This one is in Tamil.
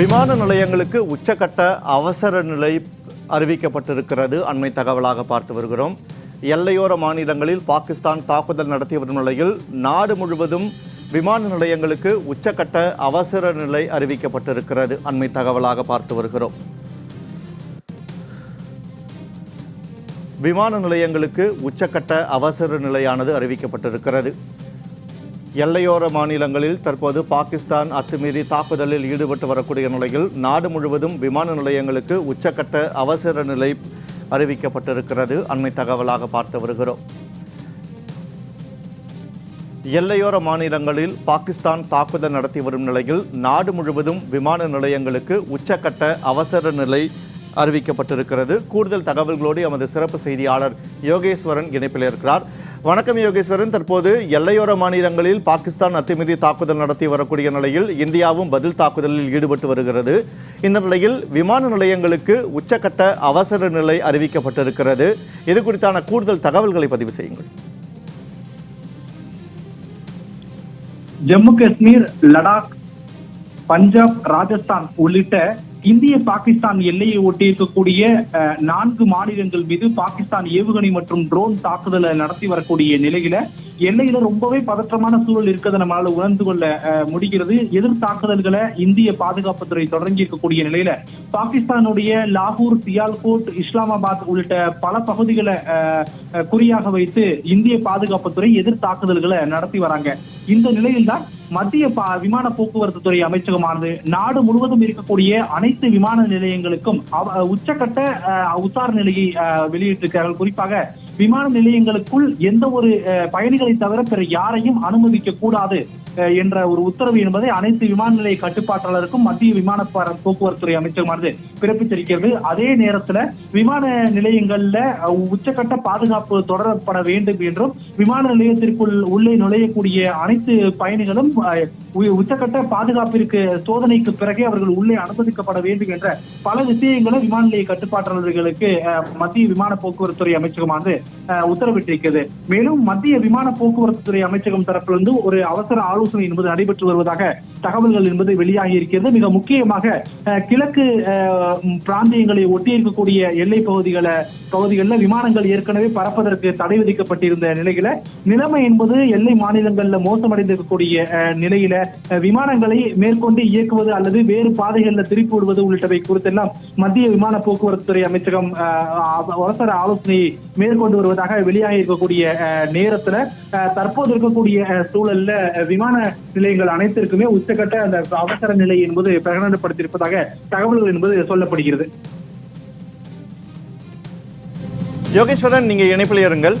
விமான நிலையங்களுக்கு உச்சக்கட்ட அவசர நிலை அறிவிக்கப்பட்டிருக்கிறது. அண்மை தகவலாக பார்த்து வருகிறோம். எல்லையோர மாநிலங்களில் பாகிஸ்தான் தாக்குதல் நடத்தி வரும் நிலையில் நாடு முழுவதும் விமான நிலையங்களுக்கு உச்சக்கட்ட அவசர நிலை அறிவிக்கப்பட்டிருக்கிறது. அண்மை தகவலாக பார்த்து வருகிறோம். விமான நிலையங்களுக்கு உச்சக்கட்ட அவசர நிலையானது அறிவிக்கப்பட்டிருக்கிறது. எல்லையோர மாநிலங்களில் தற்போது பாகிஸ்தான் அத்துமீறி தாக்குதலில் ஈடுபட்டு வரக்கூடிய நிலையில் நாடு முழுவதும் விமான நிலையங்களுக்கு உச்சக்கட்ட அவசர நிலை அறிவிக்கப்பட்டிருக்கிறது. அண்மை தகவலாக பார்த்து வருகிறோம். எல்லையோர மாநிலங்களில் பாகிஸ்தான் தாக்குதல் நடத்தி வரும் நிலையில் நாடு முழுவதும் விமான நிலையங்களுக்கு உச்சக்கட்ட அவசர நிலை அறிவிக்கப்பட்டிருக்கிறது. கூடுதல் தகவல்களோடு எமது சிறப்பு செய்தியாளர் யோகேஸ்வரன் இணைப்பில் இருக்கிறார். வணக்கம் யோகேஸ்வரன். தற்போது எல்லையோர மாநிலங்களில் பாகிஸ்தான் அத்துமீறி தாக்குதல் நடத்தி வரக்கூடிய நிலையில் இந்தியாவும் பதில் தாக்குதலில் ஈடுபட்டு வருகிறது. இந்த நிலையில் விமான நிலையங்களுக்கு உச்சக்கட்ட அவசர நிலை அறிவிக்கப்பட்டிருக்கிறது. இது குறித்தான கூடுதல் தகவல்களை பதிவு செய்யுங்கள். ஜம்மு காஷ்மீர் லடாக் பஞ்சாப் ராஜஸ்தான் உள்ளிட்ட இந்திய பாகிஸ்தான் எல்லையை ஒட்டி இருக்கக்கூடிய அஹ், நான்கு மாநிலங்கள் மீது பாகிஸ்தான் ஏவுகணை மற்றும் ட்ரோன் தாக்குதலை நடத்தி வரக்கூடிய நிலையில எல்லையில ரொம்பவே பதற்றமான சூழல் இருக்கிறத நம்மளால உணர்ந்து கொள்ள முடிகிறது. எதிர் தாக்குதல்களை இந்திய பாதுகாப்புத்துறை தொடங்கி இருக்கக்கூடிய நிலையில பாகிஸ்தானுடைய லாகூர் சியால்கோட் இஸ்லாமாபாத் உள்ளிட்ட பல பகுதிகளை அஹ், குறியாக வைத்து இந்திய பாதுகாப்புத்துறை எதிர் தாக்குதல்களை நடத்தி வராங்க. இந்த நிலையில்தான் மத்திய பா- விமான போக்குவரத்து துறை அமைச்சகமானது நாடு முழுவதும் இருக்கக்கூடிய அனைத்து விமான நிலையங்களுக்கும் அவ- உச்சக்கட்ட அஹ், உத்தார் நிலையை வெளியிட்டிருக்கிறார்கள். குறிப்பாக விமான நிலையங்களுக்குள் எந்த ஒரு பயணிகளை தவிர பிற யாரையும் அனுமதிக்க கூடாது என்ற ஒரு உத்தரவு என்பதை அனைத்து விமான நிலைய கட்டுப்பாட்டாளருக்கும் மத்திய விமான போக்குவரத்துறை அமைச்சகமானது பிறப்பித்திருக்கிறது. அதே நேரத்துல விமான நிலையங்கள்ல உச்சக்கட்ட பாதுகாப்பு தொடரப்பட வேண்டும் என்றும் விமான நிலையத்திற்குள் உள்ளே நுழையக்கூடிய அனைத்து பயணிகளும் உச்சக்கட்ட பாதுகாப்பிற்கு சோதனைக்கு பிறகே அவர்கள் உள்ளே அனுமதிக்கப்பட வேண்டும் என்ற பல விஷயங்களை விமான நிலைய கட்டுப்பாட்டாளர்களுக்கு மத்திய விமான போக்குவரத்துறை அமைச்சகமானது உத்தரவிட்டிருக்கிறது. மேலும் மத்திய விமான போக்குவரத்து துறை அமைச்சகம் தரப்பிலிருந்து ஒரு அவசர ஆலோசனை என்பது நடைபெற்று வருவதாக தகவல்கள் என்பது வெளியாகி இருக்கிறது. மிக முக்கியமாக கிழக்கு பிராந்தியங்களை ஒட்டி இருக்கக்கூடிய எல்லை பகுதிகளை பகுதிகளில் விமானங்கள் ஏற்கனவே பறப்பதற்கு தடை விதிக்கப்பட்டிருந்த நிலையில நிலைமை என்பது எல்லை மாநிலங்கள்ல மோசமடைந்திருக்கக்கூடிய நிலையில விமானங்களை மேற்கொண்டு இயக்குவது அல்லது வேறு பாதைகளில் திருப்பி விடுவது உள்ளிட்டவை குறித்தெல்லாம் மத்திய விமான போக்குவரத்து துறை அமைச்சகம் அவசர ஆலோசனையை மேற்கொண்டு வருவதாக வெளியாகி இருக்கக்கூடிய நேரத்தில் நேரத்துல தற்போது இருக்கக்கூடிய சூழல்ல விமான நிலையங்கள் அனைத்திற்குமே உச்சக்கட்ட அந்த அவசர நிலை என்பது பிரகடனப்படுத்தியிருப்பதாக தகவல்கள் என்பது சொல்லப்படுகிறது. யோகேஸ்வரன் நீங்க இணைப்பில் இருங்கள்